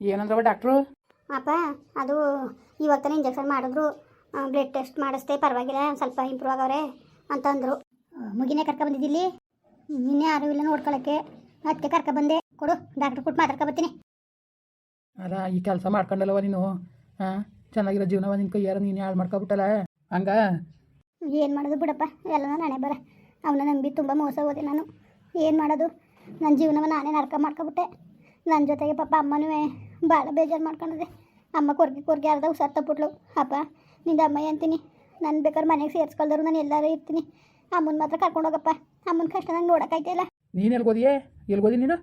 ಏನಂದ್ರವ doctor ಅಪ್ಪ ಅದು ಇವಾಗ ತಾನೇ ಇಂಜೆಕ್ಷನ್ ಮಾಡಿದ್ರು ಬ್ಲಡ್ ಟೆಸ್ಟ್ ಮಾಡಿಸ್ದೆ ಪರವಾಗಿಲ್ಲ ಸ್ವಲ್ಪ ಇಂಪ್ರೂವ್ ಆಗವ್ರೆ ಅಂತಂದರು. ಮುಗಿನೇ ಕರ್ಕೊಬಂದಿದ್ದಿಲ್ಲಿ ನಿನ್ನೆ ಯಾರೂ ಇಲ್ಲ ನೋಡ್ಕೊಳಕ್ಕೆ. ಅದಕ್ಕೆ ಕರ್ಕೊಬಂದೆ ಕೊಡು ಡಾಕ್ಟ್ರ್ ಕೊಟ್ಟು ಮಾತಾಡ್ಕೊಬತ್ತೀನಿ ಅದ ಈ ಕೆಲಸ ಮಾಡ್ಕೊಂಡಲ್ಲವ ನೀನು? ಹಾಂ ಚೆನ್ನಾಗಿರೋ ಜೀವನವ ನಿನ್ನ ಕೈಯಾರ ನೀನು ಹಾಳು ಮಾಡ್ಕೊಬಿಟ್ಟಲ್ಲ? ಹಂಗ? ಏನು ಮಾಡೋದು ಬಿಡಪ್ಪ ಎಲ್ಲ ನಾನೇ ಬರ. ಅವನ ನಂಬಿ ತುಂಬ ಮೋಸ ಹೋದೆ ನಾನು. ಏನು ಮಾಡೋದು? ನನ್ನ ಜೀವನವ ನಾನೇ ನರ್ಕ ಮಾಡ್ಕೊಬಿಟ್ಟೆ. ನನ್ನ ಜೊತೆಗೆ ಪಾಪ ಅಮ್ಮನೂ ಭಾಳ ಬೇಜಾರು ಮಾಡ್ಕೊಂಡ್ರೆ ಅಮ್ಮ ಕೊರ್ಗೆ ಕೊರ್ಗೆ ಅರ್ಧ ಹುಷಾರು ತಪ್ಪಿಟ್ಲು. ಅಪ್ಪ ನಿಂದ ಅಮ್ಮ ಅಂತೀನಿ ನಾನು ಬೇಕಾದ್ರೆ ಮನೆಗೆ ಸೇರಿಸ್ಕೊಳ್ದರು ನಾನು ಎಲ್ಲರೂ ಇರ್ತೀನಿ. ಅಮ್ಮನ ಮಾತ್ರ ಕರ್ಕೊಂಡೋಗಪ್ಪ ಅಮ್ಮನ ಕಷ್ಟ ನಂಗೆ ನೋಡೋಕ್ಕಾಯ್ತಿಲ್ಲ ನೀನು ಎಲ್ಗೋದಿಯೇ ಎಲ್ಗೋದಿ ನೀನು?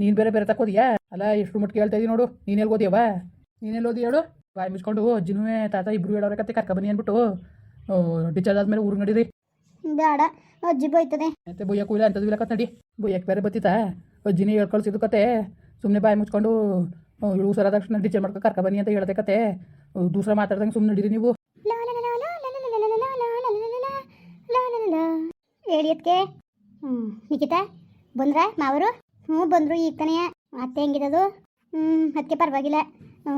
ನೀನು ಬೇರೆ ಬೇರೆ ತಕ್ಕೋದಿಯಾ ಅಲ್ಲ ಎಷ್ಟು ಮಟ್ಟಿಗೆ ಹೇಳ್ತಾ ಇದೀನಿ ನೋಡು. ನೀನು ಎಲ್ಗೋದಿಯವ ನೀನು ಎಲ್ಗೋದಿ ಹೇಳು? ಬಾಯಿ ಮುಚ್ಕೊಂಡು ಅಜ್ಜಿನೂ ತಾತ ಇಬ್ಬರು ಹೇಳೋರ ಕತೆ ಕರ್ಕೊಬನ್ನಿ ಅಂದ್ಬಿಟ್ಟು ಡಿಚಾರ್ಜ್ ಆದ್ಮೇಲೆ ಊರು ನಡೀರಿ. ಬೇಡ ಅಜ್ಜಿ ಬೈತದೆ. ಮತ್ತೆ ಬೊಯ್ಯಕ್ಕೂ ಇಲ್ಲ ಅಂಥದ್ದು ಇಲ್ಲ ಕತ್ ನಡಿ. ಬೊಯ್ಯಕ್ಕೆ ಬೇರೆ ಬತ್ತಿತಾ? ಅಜ್ಜಿನೇ ಹೇಳ್ಕೊಳ್ಸಿದ್ದು ಕತೆ. ಸುಮ್ಮನೆ ಬಾಯಿ ಮುಚ್ಕೊಂಡು ಇವಳು ಸರ ತಕ್ಷಣ ಡಿಚಾರ್ಜ್ ಮಾಡ್ಕೊ ಕರ್ಕೊಬನ್ನಿ ಅಂತ ಹೇಳ್ದೆ ಕತೆ ದೂಸರ ಮಾತಾಡ್ದಂಗೆ ಸುಮ್ಮನೆ ನಡೀರಿ ನೀವು ಹೇಳಿ ಅದಕ್ಕೆ ಹ್ಞೂ ನಿಖಿತಾ ಬಂದ್ರಾ ಮಾವರು ಹ್ಞೂ ಬಂದರು ಈಗ ತಾನೇ ಅತ್ತೆ ಹೆಂಗಿರೋದು ಹ್ಞೂ ಅದಕ್ಕೆ ಪರವಾಗಿಲ್ಲ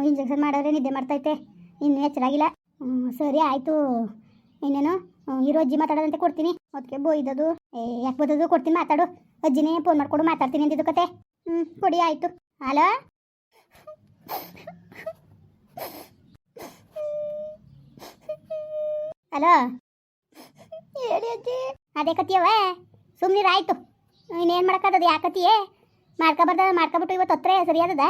ಇಂಜೆಕ್ಷನ್ ಮಾಡಿದ್ರೆ ನಿದ್ದೆ ಮಾಡ್ತೈತೆ ಇನ್ನೂ ಎಚ್ಚರಾಗಿಲ್ಲ ಹ್ಞೂ ಸರಿ ಆಯಿತು ಇನ್ನೇನು ಇರೋ ಅಜ್ಜಿ ಮಾತಾಡೋದಂತೆ ಕೊಡ್ತೀನಿ ಅದಕ್ಕೆ ಬೋಯ್ದದು ಏ ಯಾಕೆ ಬೋದದು ಕೊಡ್ತೀನಿ ಮಾತಾಡು ಅಜ್ಜಿನೇ ಫೋನ್ ಮಾಡಿಕೊಡು ಮಾತಾಡ್ತೀನಿ ಅಂದಿದ್ದು ಕತೆ ಹ್ಞೂ ಕೊಡಿ ಆಯಿತು ಹಲೋ ಹಲೋ? ಹೇಳಿ ಅಜ್ಜಿ. ಅದೇ ಕತಿಯವ ಸುಮ್ಮನಿರ ಆಯ್ತು. ಇನ್ನೇನು ಮಾಡೋಕ್ಕದ ಯಾಕತಿಯೇ ಮಾಡ್ಕೊಬಾರ್ದ, ಮಾಡ್ಕೊಬಿಟ್ಟು ಇವತ್ತು ಹತ್ರ ಸರಿಯಾದದ?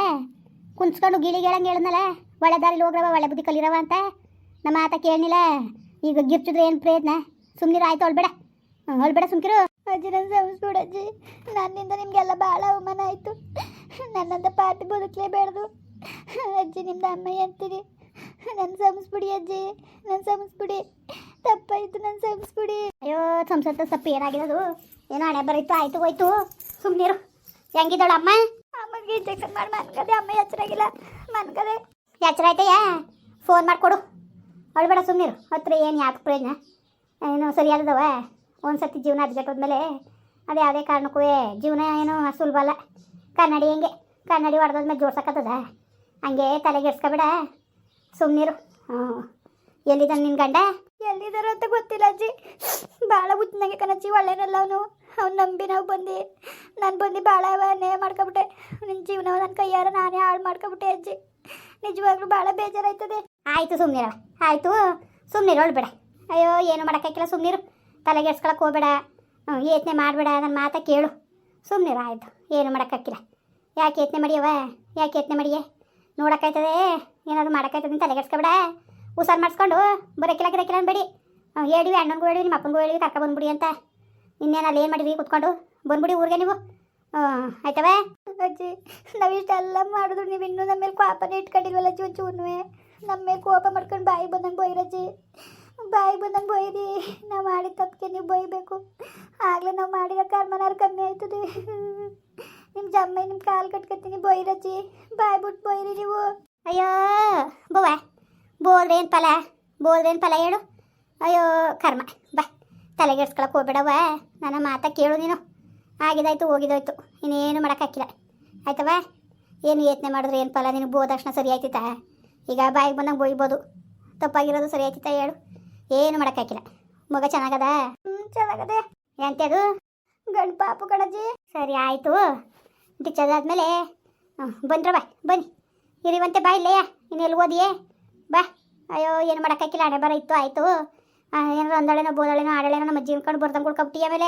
ಕುಂಚ್ಕೊಂಡು ಗಿಳಿ ಹೇಳಂಗೆ ಹೇಳದ್ನಲ್ಲ? ಒಳ್ಳೆ ದಾರಿಲಿ ಹೋಗ್ರವ, ಒಳ್ಳೆ ಬುದ್ಧಿ ಕಲಿರವ ಅಂತ? ನಮ್ಮ ಆತ ಕೇಳಿಲ್ಲ ಈಗ ಗಿರ್ಚಿದ್ರೆ ಏನು ಪ್ರಯತ್ನ? ಸುಮ್ಮನಿರ ಆಯ್ತು ಅಳ್ಬೇಡ ಅಳ್ಬೇಡ ಸುಮ್ಕಿರು. ಅಜ್ಜಿ ನನ್ನ ಸಂಸ್ಬಿಡು ಅಜ್ಜಿ. ನನ್ನಿಂದ ನಿಮಗೆಲ್ಲ ಭಾಳ ಅವಮಾನ ಆಯಿತು. ನನ್ನಂತ ಪಾರ್ಟಿ ಬದುಕಲೇಬೇಡ್ದು. ಅಜ್ಜಿ, ನಿಮ್ದು ಅಮ್ಮ ಅಂತೀರಿ ನನ್ನ ಸಂಸ್ಬಿಡಿ ಅಜ್ಜಿ. ನನ್ನ ಸಂಸ್ಬಿಡಿ ತಪ್ಪಾಯ್ತು ನನ್ನ ಸಂಸ್ಬಿಡಿ. ಅಯ್ಯೋ ಸಂಸತ್ತ ಸಪ್ಪ ಏನಾಗಿರೋದು? ಏನೋ ಹಣೆ ಬರೀತು, ಆಯ್ತು ಹೋಯ್ತು. ಸುಮ್ಮನಿರು ಹೆಂಗಿದ್ದಾಳು ಅಮ್ಮ? ಅಮ್ಮಗೆ ಇಂಜೆಕ್ಷನ್ ಮಾಡಿ, ಮನ್ಕದೆ. ಅಮ್ಮ ಎಚ್ಚರಾಗಿಲ್ಲ ಮನ್ಕದೆ. ಎಚ್ಚರ ಆಯ್ತಯ್ಯ? ಫೋನ್ ಮಾಡಿಕೊಡು. ಅಳ್ಬೇಡ ಸುಮ್ಮನಿರು ಹತ್ರ ಏನು ಯಾಕೆ ಪ್ರಯೋಜನ? ಏನು ಸರಿಯಾದವ ಒಂದು ಸತಿ ಜೀವನ ಹದ್ಗೆಟ್ಟೋದ್ಮೇಲೆ ಅದು ಯಾವುದೇ ಕಾರಣಕ್ಕೂ ಜೀವನ ಏನು ಸುಲಭ ಅಲ್ಲ. ಕನ್ನಡಿ ಹೆಂಗೆ? ಕನ್ನಡಿ ಹೊಡೆದ್ಮೇಲೆ ಜೋಡ್ಸಕ್ಕತ್ತದ ಹಂಗೆ ತಲೆಗೆಡ್ಸ್ಕೊಬೇಡ ಸುಮ್ಮನಿರು ಹ್ಞೂ ಎಲ್ಲಿದ್ದಾನೆ ನಿನ್ನ ಗಂಡ? ಎಲ್ಲಿದ್ದಾರೋ ಅಂತ ಗೊತ್ತಿಲ್ಲ ಅಜ್ಜಿ. ಭಾಳ ಹುಚ್ಚಿನಾಗೆ ಕಣಜ್ಜಿ, ಒಳ್ಳೆನಲ್ಲ ಅವನು. ಅವ್ನು ನಂಬಿ ನಾವು ಬಂದು. ನಾನು ಬಂದು ಭಾಳ ಅನ್ಯಾಯ ಮಾಡ್ಕೊಬಿಟ್ಟೆ. ನಿನ್ನ ಜೀವನ ನನ್ನ ಕೈಯಾರ ನಾನೇ ಹಾಳು ಮಾಡ್ಕೊಬಿಟ್ಟೆ ಅಜ್ಜಿ. ನಿಜವಾಗ್ಲೂ ಭಾಳ ಬೇಜಾರಾಯ್ತದೆ. ಆಯಿತು ಸುಮ್ಮನಿರ ಆಯಿತು. ಸುಮ್ಮನಿರು ಹೇಳ್ಬೇಡ ಅಯ್ಯೋ, ಏನು ಮಾಡೋಕ್ಕಾಗಿಲ್ಲ ಸುಮ್ಮನಿರು ತಲೆಗೆಡ್ಸ್ಕೊಳಕ್ಕೆ ಹೋಗ್ಬೇಡ. ಯೋಚನೆ ಮಾಡಬೇಡ ನನ್ನ ಮಾತ ಕೇಳು. ಸುಮ್ಮನಿರು ಆಯಿತು. ಏನು ಮಾಡೋಕ್ಕಾಗಿಲ್ಲ ಯಾಕೆ ಯೋಚನೆ ಮಾಡಿಯವ ಯಾಕೆ ಯೋಚನೆ ಮಾಡಿಯೇ? ನೋಡೋಕ್ಕಾಯ್ತದೆ? ಏನಾದ್ರು ಮಾಡೋಕ್ಕಾಯ್ತದೆ ತಲೆಗೆಡ್ಸ್ಕೊಬೇಡ ಹುಷಾರು ಮಾಡಿಸ್ಕೊಂಡು ಬರೋಕಿಲ್ಲ ಗಿರಕಿಲ್ಲ ಅನ್ಬೇಡಿ. ಹೇಳಿವಿ ಅಣ್ಣನಿಗೂ ಹೇಳಿವಿ ನಿಮ್ಮ ಅಪ್ಪನಿಗೂ ಹೇಳಿವಿ ಕರ್ಕ ಬಂದ್ಬಿಡಿ ಅಂತ. ಇನ್ನೇನು ಅಲ್ಲಿ ಏನು ಮಾಡಿದ್ವಿ ಕೂತ್ಕೊಂಡು? ಬಂದ್ಬಿಡಿ ಊರಿಗೆ ನೀವು. ಆಯ್ತವೇ? ಅಜ್ಜಿ ನಾವು ಇಷ್ಟೆಲ್ಲ ಮಾಡಿದ್ರು ನೀವು ಇನ್ನೂ ನಮ್ಮ ಮೇಲೆ ಕೋಪನೇ ಇಟ್ಕೊಂಡಿಲ್ವಲ್ಲ ಅಜ್ಜಿ ಒಂಚೂರ್ನು ನಮ್ಮ ಮೇಲೆ ಕೋಪ ಮಾಡ್ಕೊಂಡು ಬಾಯಿ ಬಂದಂಗೆ ಬೈರಜ್ಜಿ ಬಾಯಿ ಬಂದಂಗೆ ಬೈರಿ ನಾವು ಮಾಡಿದ ತಪ್ಪಿಗೆ ನೀವು ಬೈಬೇಕು ಆಗಲೇ ನಾವು ಮಾಡಿರೋ ಕರ್ಮನಾರು ಕಮ್ಮಿ ಆಯ್ತದೆ. ನಿಮ್ಮ ಜಮ್ಮ ನಿಮ್ಮ ಕಾಲು ಕಟ್ಕೊತೀನಿ ಬೈರಜ್ಜಿ ಬಾಯ್ ಬಿಟ್ಟು ಬೈರಿ ನೀವು. ಅಯ್ಯೋ ಬೋಲ್ರೇನು ಫಲ? ಬೋಲ್ದೇನು ಫಲ ಹೇಳು? ಅಯ್ಯೋ, ಕರ್ಮ. ಬಾ ತಲೆಗೆಡ್ಸ್ಕೊಳಕ್ಕೆ ಹೋಗ್ಬೇಡವ ನನ್ನ ಮಾತ ಕೇಳು ನೀನು. ಆಗಿದಾಯ್ತು ಹೋಗಿದೋಯ್ತು ಇನ್ನೇನು ಮಾಡೋಕ್ಕಾಗಿಲ್ಲ ಆಯ್ತವ ಏನು ಯತ್ನೆ ಮಾಡಿದ್ರೆ, ಏನು ಫಲ? ನಿನಗೆ ಬೋದಕ್ಷಣ ಸರಿ ಆಯ್ತಿತ್ತ? ಈಗ ಬಾಯಿಗೆ ಬಂದಂಗೆ ಬೋಯ್ಬೋದು. ತಪ್ಪಾಗಿರೋದು ಸರಿ ಆಯ್ತಿತ್ತ ಹೇಳು? ಏನು ಮಾಡೋಕ್ಕಾಗಿಲ್ಲ ಮಗ ಚೆನ್ನಾಗದ? ಹ್ಞೂ ಚೆನ್ನಾಗದೆ. ಎಂತದು ಗಂಡು ಪಾಪು ಕಣಜ್ಜಿ. ಸರಿ ಆಯಿತು. ಡಿಚಾರ್ಜ್ ಆದಮೇಲೆ ಬಂದ್ರ ಬಾಯ್ ಬನ್ನಿ. ಇರಿವಂತೆ ಬಾ ಇನ್ನೆಲ್ಲಿ ಓದಿಯೇ ಬಾ. ಅಯ್ಯೋ ಏನು ಮಾಡೋಕ್ಕಾಗಿಲ್ಲ ಹಣೆ ಬರ ಇತ್ತು ಆಯಿತು. ಏನಾರು ಅಂದಳೇನೋ ಬೋದಳೇನೋ ಆಡಳೇನೋ ನಮ್ಮ ಅಜ್ಜಿ ಅನ್ಕೊಂಡು ಬರ್ದಂಗೆ ಕುಡ್ಕೊಬಿಟ್ಟಿ ಆಮೇಲೆ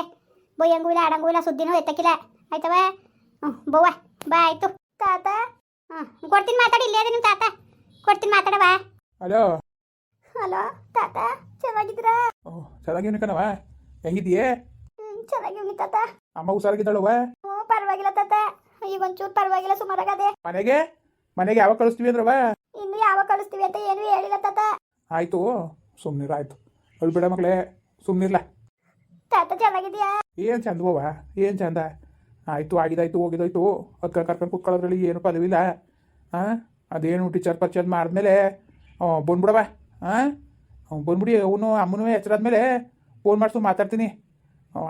ಬೊಯ್ಯಂಗೂ ಇಲ್ಲ ಆಡಂಗೂ ಇಲ್ಲ ಸುದ್ದಿನೂ ಎತ್ತಕ್ಕಿಲ್ಲ ಆಯ್ತವ? ಹ್ಞೂ ಬವ್ವ ಬಾ ಆಯಿತು. ತಾತ? ಹಾಂ ಕೊಡ್ತೀನಿ ಮಾತಾಡಿ ಇಲ್ಲೇ ನಿಮ್ಮ ತಾತ. ಕೊಡ್ತೀನಿ ಮಾತಾಡವಾ. ಹಲೋ? ಹಲೋ ತಾತ ಚೆನ್ನಾಗಿದ್ದೀರಾ? ಓ ಚೆನ್ನಾಗಿ ಕಣವ ಹೆಂಗಿದೆಯೇ ಹ್ಞೂ ಚೆನ್ನಾಗಿ ತಾತ. ಅಮ್ಮ ಹುಷಾರಾಗಿದ್ದಾಳವ ಹ್ಞೂ ಪರವಾಗಿಲ್ಲ ತಾತ. ಈಗ ಒಂಚೂರು ಪರವಾಗಿಲ್ಲ ಸುಮಾರಾಗದೆ ಮನೆಗೆ? ಮನೆಗೆ ಯಾವಾಗ ಕಳಿಸ್ತೀವಿ ಅಂದ್ರವ ಕಳಿಸ್ತೀವಿ ಅಂತ ಏನೂ ಹೇಳಿಲ್ಲ ತಾತ. ಆಯ್ತು ಸುಮ್ಮನಿರ ಅಳು ಅಳ್ಬೇಡ ಮಕ್ಕಳೇ ಸುಮ್ಮನಿರ್ಲ ತಾತ ಚೆನ್ನಾಗಿದ್ಯಾ? ಚಂದ ಚಂದವವ ಏನು ಚಂದ? ಆಯಿತು ಆಗಿದಾಯ್ತು ಹೋಗಿದಾಯ್ತು. ಅದಕ್ಕೆ ಕರ್ಕೊಂಡು ಕುತ್ಕೊಳ್ಳೋದ್ರಲ್ಲಿ ಏನು ಪದವಿಲ್ಲ. ಹಾಂ ಅದೇನು ಟೀಚರ್ ಪರಿಚಯ ಮಾಡಿದ್ಮೇಲೆ ಬಂದ್ಬಿಡವ ಹಾಂ ಬಂದ್ಬಿಡಿ ಅವನು ಅಮ್ಮನೂ ಎಚ್ಚರಾದ್ಮೇಲೆ ಫೋನ್ ಮಾಡಿಸು ಮಾತಾಡ್ತೀನಿ.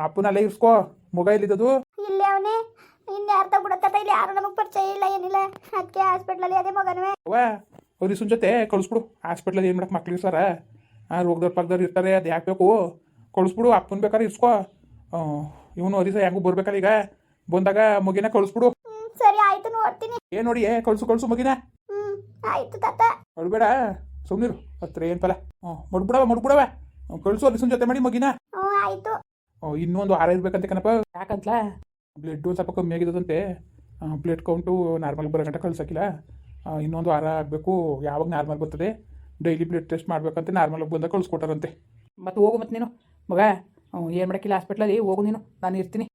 ಅಪ್ಪನ ಅಲ್ಲೇ ಇರ್ಸ್ಕೋ ಮಗ ಎಲ್ಲಿದ್ದದು? ಇಲ್ಲೇ ಅವನೇ. ಇನ್ಯಾರು ತಗೊಡತ್ತ ಇಲ್ಲಿ ಯಾರು ನಮಗೆ ಪರಿಚಯ ಇಲ್ಲ ಏನಿಲ್ಲ. ಅದಕ್ಕೆ ಹಾಸ್ಪಿಟ್ಲಲ್ಲಿ ಅದೇ ಮಗನವೇ. ಅವ್ರ ಸುನ್ ಜೊತೆ ಕಳಿಸ್ಬಿಡು. ಹಾಸ್ಪಿಟ್ಲಲ್ಲಿ ಏನು ಮಾಡಕ್ಕೆ ಮಕ್ಳು ಸರ ಆ ರೋಗದವ್ರ ಪಕ್ಕದವ್ರು ಇರ್ತಾರೆ ಅದು ಯಾಕೆ ಬೇಕು? ಕಳಿಸ್ಬಿಡು ಅಪ್ಪನ ಬೇಕಾದ್ರೆ ಇಸ್ಕೋ. ಇವನು ಹರಿಸ ಹೆಂಗೂ ಬರ್ಬೇಕಲ್ಲ ಈಗ. ಬಂದಾಗ ಮಗಿನ ಕಳಿಸ್ಬಿಡು. ಬಿಡು ಸರಿ ಆಯ್ತು ನೋಡ್ತೀನಿ ಏನು ನೋಡಿ ಏ ಕಳ್ಸು ಕಳ್ಸು ಮಗಿನ. ಆಯ್ತು ತಾತ. ಅಳ್ಬೇಡ ಸುಮ್ಮನಿರು ಹತ್ರ ಏನು ಹ್ಞೂ ಮಡ್ಬಿಡವ ಮಡ್ಬಿಡವ. ಕಳಿಸು ಅಲ್ಲಿ ಜೊತೆ ಮಾಡಿ ಮಗಿನ. ಆಯ್ತು. ಇನ್ನೊಂದು ಆರ ಇರ್ಬೇಕಂತೆ ಕಣಪ್ಪ. ಯಾಕಂತಲ? ಬ್ಲಡ್ ಸ್ವಲ್ಪ ಕಮ್ಮಿ ಆಗಿದಂತೆ ಬ್ಲಡ್ ಕೌಂಟು ನಾರ್ಮಲ್ ಬರೋ ಗಂಟೆ ಕಳ್ಸಕ್ಕಿಲ್ಲ ಇನ್ನೊಂದು ವಾರ ಆಗಬೇಕು ಯಾವಾಗ ನಾರ್ಮಲ್ ಬರ್ತದೆ ಡೈಲಿ ಬ್ಲಡ್ ಟೆಸ್ಟ್ ಮಾಡಬೇಕಂತೆ ನಾರ್ಮಲ್ ಬಂದಾಗ ಕಳ್ಸ್ಕೊಟ್ಟಾರಂತೆ. ಮತ್ತೆ ಹೋಗು ಮತ್ತೆ ನೀನು. ಮಗ ಏನು ಮಾಡಕ್ಕಿಲ್ಲ ಹಾಸ್ಪಿಟ್ಲಲ್ಲಿ ಹೋಗು ನೀನು ನಾನು ಇರ್ತೀನಿ.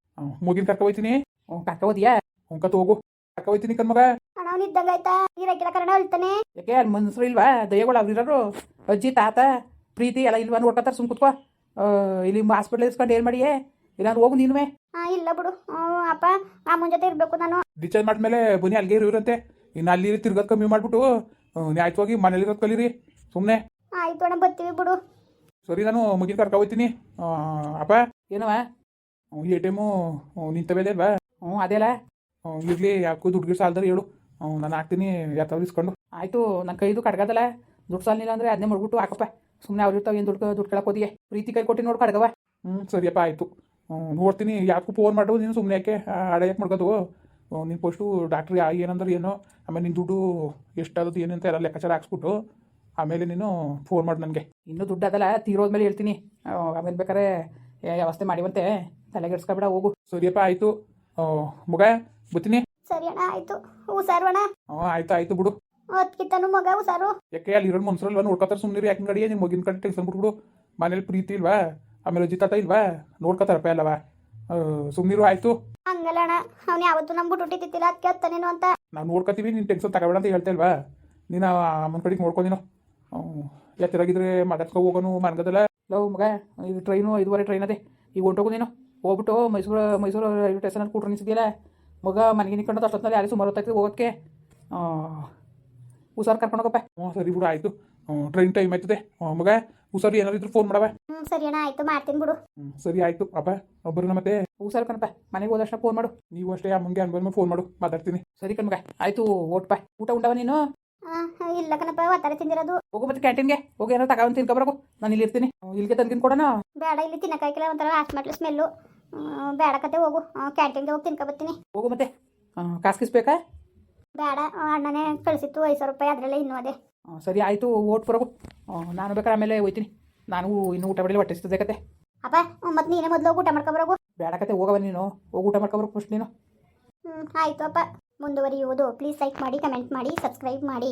ಮುಗಿನ ಕರ್ಕ ಹೋಯ್ತೀನಿ. ಹ್ಞೂ ಕರ್ಕ ಹೋದಿಯಾ? ಹುಂಕತ್ ಹೋಗು. ಕರ್ಕ ಹೋಯ್ತೀನಿ ಕಣ್ ಮಗ. ಅವ್ನು ಇದ್ದಂಗೆ ಆಯ್ತಾ? ಇರಕ್ಕಿಲ್ಲ ಕರ್ಣ ಹೇಳ್ತಾನೆ. ಯಾಕೆ ಅಲ್ಲಿ ಮನ್ಸರು ಇಲ್ವಾ? ದಯಗಳು ಅವ್ರಿರೋರು. ಅಜ್ಜಿ ತಾತ ಪ್ರೀತಿ ಎಲ್ಲ ಇಲ್ವಾ ನೋಡ್ಕೊತಾರೆ ಸುಮ್ ಕುತ್ಕೋ. ಇಲ್ಲಿ ಹಾಸ್ಪಿಟ್ಲ್ ಇಸ್ಕೊಂಡು ಏನು ಮಾಡಿಯೇ? ಇಲ್ಲ ಹೋಗು ನೀನುವೆ. ಇಲ್ಲ ಬಿಡು. ಅಪ್ಪ ಅಮ್ಮನ ಜೊತೆ ಇರ್ಬೇಕು ನಾನು. ಡಿಸ್ಚಾರ್ಜ್ ಮಾಡಿದ್ಮೇಲೆ ಬನ್ನಿ ಅಲ್ಲಿಗೆ ಇರೋರಂತೆ. ಇನ್ನು ಅಲ್ಲಿ ತಿರ್ಗೋದು ಕಮ್ಮಿ ಮಾಡಿಬಿಟ್ಟು ಹೋಗಿ ಮನೇಲಿ ಇರೋದು ಕಲೀರಿ. ಸುಮ್ಮನೆ ಆಯ್ತು ಅಣ್ಣ ಬರ್ತೀವಿ ಬಿಡು. ಸರಿ ನಾನು ಮುಗಿನ ಕರ್ಕ ಹೋಗ್ತೀನಿ. ಅಪ್ಪ. ಏನವ ಎ ಟಿ ಎಮು ನಿಂತವೇದೆ ಅಲ್ವಾ ಹ್ಞೂ ಅದೆಲ್ಲ ಇರಲಿ ಯಾಕೋ ದುಡ್ಡು ಸಾಲದ್ರೆ ಹೇಳು. ನಾನು ಹಾಕ್ತೀನಿ ಯಾತಾವ್ದು ಇಸ್ಕೊಂಡು. ಆಯಿತು ನನ್ನ ಕೈದು ಕಡ್ಗದಲ್ಲ ದುಡ್ಡು ಸಾಲಿಲ್ಲ ಅಂದರೆ ಅದನ್ನೇ ಮಾಡ್ಬಿಟ್ಟು ಹಾಕಪ್ಪ. ಸುಮ್ಮನೆ ಅವ್ರು ಇರ್ತಾವೆ ಏನು ದುಡ್ಡು ದುಡ್ಡು ಕೇಳಕ್ಕೆ ಹೋದಿಯೇ. ಪ್ರೀತಿ ಕೈ ಕೊಟ್ಟು ನೋಡಿ ಕಡ್ಗವ ಹ್ಞೂ ಸರಿಯಪ್ಪ ಆಯಿತು. ನೋಡ್ತೀನಿ ಯಾಕೂ ಫೋನ್ ಮಾಡು ನೀನು ಸುಮ್ಮನೆ ಯಾಕೆ ಆಡ ಯಾಕೆ ಮಾಡ್ಕೋದು ನೀನು ಪೋಸ್ಟು ಡಾಕ್ಟ್ರ್ ಯಾ ಏನಂದ್ರೆ ಏನೋ ಆಮೇಲೆ ನಿನ್ನ ದುಡ್ಡು ಎಷ್ಟಾದದು ಏನಂತ ಎಲ್ಲ ಲೆಕ್ಕಾಚಾರ ಹಾಕ್ಸ್ಬಿಟ್ಟು ಆಮೇಲೆ ನೀನು ಫೋನ್ ಮಾಡು ನನಗೆ. ಇನ್ನೂ ದುಡ್ಡು ಅದಲ್ಲ ತೀರೋದ್ಮೇಲೆ ಹೇಳ್ತೀನಿ. ಆಮೇಲೆ ಬೇಕಾರೆ ಏ, ವ್ಯವಸ್ಥೆ ಮಾಡಿವಂತೆ. ತಲೆಗೆಡ್ಸ್ಕೊಬೇಡ ಹೋಗು. ಸರಿಯಪ್ಪ ಆಯಿತು. ಮಗ ಬತ್ತೀನಿ ಸರಿ ಅಣ್ಣ ಆಯ್ತು. ಹುಷಾರು ಅಣ್ಣ. ಹ್ಞೂ ಆಯ್ತು ಆಯಿತು ಬಿಡು. ಅದಕ್ಕಿಂತನೂ ಮಗ ಹುಷಾರು. ಯಾಕೆ ಅಲ್ಲಿ ಇರೋ ಮನ್ಸರಲ್ವಾ? ನೋಡ್ಕೊತಾರೆ ಸುಮ್ಮನೆ ಯಾಕೆ ಗಡಿಯ ನಿಮ್ಮ ಮಗಿನ ಕಡೆ ಟೆನ್ಷನ್ ಬಿಟ್ಬಿಡು. ಮನೇಲಿ ಪ್ರೀತಿ ಇಲ್ವಾ? ಆಮೇಲೆ ಅಜ್ಜಿ ತಾತ ಇಲ್ವಾ? ನೋಡ್ಕೊತಾರಪ್ಪ ಅಲ್ಲವಾ ಸುಮ್ಮನಿರು ಆಯಿತು. ಹಂಗಲ್ಲ ಅಣ್ಣ ಅವ್ನು ಯಾವತ್ತು ನಮ್ಗೆ ಹುಟ್ಟಿತಿಲ್ಲ ಅದಕ್ಕೆ ಹತ್ತಾನೇನು ಅಂತ. ನಾನು ನೋಡ್ಕೊತೀವಿ, ನೀನು ಟೆನ್ಷನ್ ತಗೋಬೇಡ ಅಂತ ಹೇಳ್ತಾ ನೀನು ಅಮ್ಮನ ಕಡೆಗೆ ನೋಡ್ಕೊಂದಿನೋ ಎತ್ತರಾಗಿದ್ರೆ ಮಾತಾಡ್ಕೊ ಹೋಗೋನು ಮನ್ಗದಲ್ಲ ಲವ್ ಮಗ, ಇದು ಟ್ರೈನು ಐದುವರೆ ಟ್ರೈನ್ ಅದೇ. ಈಗ ಹೊಂಟೋಗು ನೀನು. ಹೋಗ್ಬಿಟ್ಟು ಮೈಸೂರು ಮೈಸೂರು ರೈಲ್ವೆ ಸ್ಟೇಷನಲ್ಲಿ ಕೂಟ್ರ ನಿಲ್ಸಿದ್ಯಲ್ಲ ಮಗ ಮನೆಗೆ ನಿಂತ್ಕೊಂಡು ಅಷ್ಟೊತ್ತಲ್ಲಿ ಯಾರು ಸುಮಾರು ಹೊತ್ತಾಗ್ತದೆ ಹೋಗೋಕ್ಕೆ ಹುಷಾರು ಕರ್ಕೊಂಡು ಹೋಗಪ್ಪ. ಹ್ಞೂ ಸರಿ ಬಿಡು, ಆಯಿತು. ಟ್ರೈನ್ ಟೈಮ್ ಆಯ್ತದೆ. ಮಗ ಹುಷಾರು ಏನಾದ್ರು ಇದ್ರೆ ಫೋನ್ ಮಾಡವ ಹ್ಞೂ ಸರಿ ಅಣ್ಣ ಆಯ್ತು ಮಾಡ್ತೀನಿ ಬಿಡು. ಹ್ಞೂ ಸರಿ ಆಯಿತು. ಅಪ್ಪ ಒಬ್ಬರು ಮತ್ತೆ ಹುಷಾರು ಕಣಪ್ಪ ಮನೆಗೆ ಹೋದಷ್ಟು ಫೋನ್ ಮಾಡು. ನೀವು ಅಷ್ಟೇ ಅಮ್ಮಂಗೆ ಅನ್ಬಂದ್ಮೇಲೆ ಫೋನ್ ಮಾಡು. ಮಾತಾಡ್ತೀನಿ. ಸರಿ ಕಣ್ಮಗ ಆಯಿತು ಓಟ್ಪ. ಊಟ ಉಂಡವ ನೀನು? ಇಲ್ಲ ಕಣಪ್ಪ ಒತ್ತಾರೆ ತಿಂದಿರೋದು. ಹೋಗು ಮತ್ತೆ ಕ್ಯಾಂಟೀನ್ಗೆ ಹೋಗಿ ಏನೋ ತಗೊಂಡು ತಿನ್ಕೊಬರಕು ನಾನು ಇಲ್ಲಿ ಇರ್ತೀನಿ. ಇಲ್ಲಿಗೆ ತಂದಿನ ಕೊಡೋಣ ಬೇಡ ಇಲ್ಲಿ ತಿನ್ನಕ್ಕಾಗಿಲ್ಲ ಒಂಥರ ಹಾಸ್ಪಿಟ್ಲ್ ಸ್ಮೆಲ್ಲು ಬೇಡ ಕತೆ ಹೋಗು. ಕ್ಯಾಂಟೀನ್ಗೆ ಹೋಗಿ ತಿನ್ಕೊಬತ್ತೀನಿ ಹೋಗು ಮತ್ತೆ. ಕಾಸು ಕಿಸ್ಬೇಕಾ ಬೇಡ ಅಣ್ಣನೇ ಕಳಿಸಿತ್ತು ಐದು ಸಾವಿರ ರೂಪಾಯಿ ಅದರಲ್ಲೇ ಇನ್ನೂ ಅದೇ. ಸರಿ ಆಯಿತು ಓಟ್ ಬರೋಗು. ನಾನು ಬೇಕಾದ್ರೆ ಆಮೇಲೆ ಹೋಯ್ತೀನಿ. ನಾನು ಇನ್ನೂ ಊಟ ಬಡಿಲಿ ಹೊಟ್ಟೆ ಕತೆ. ಅಪ್ಪ ಮತ್ತೆ ನೀನೇ ಮೊದಲು ಹೋಗಿ ಊಟ ಮಾಡ್ಕೊಬರೋಗು ಬೇಡ ಕತೆ ಹೋಗವ ನೀನು. ಹೋಗಿ ಊಟ ಮಾಡ್ಕೊಬರಕು ಫಸ್ಟ್ ನೀನು. ಹ್ಞೂ ಆಯಿತು ಅಪ್ಪ. ಮುಂದುವರಿಯುವುದು. ಪ್ಲೀಸ್ ಲೈಕ್ ಮಾಡಿ ಕಮೆಂಟ್ ಮಾಡಿ ಸಬ್ಸ್ಕ್ರೈಬ್ ಮಾಡಿ.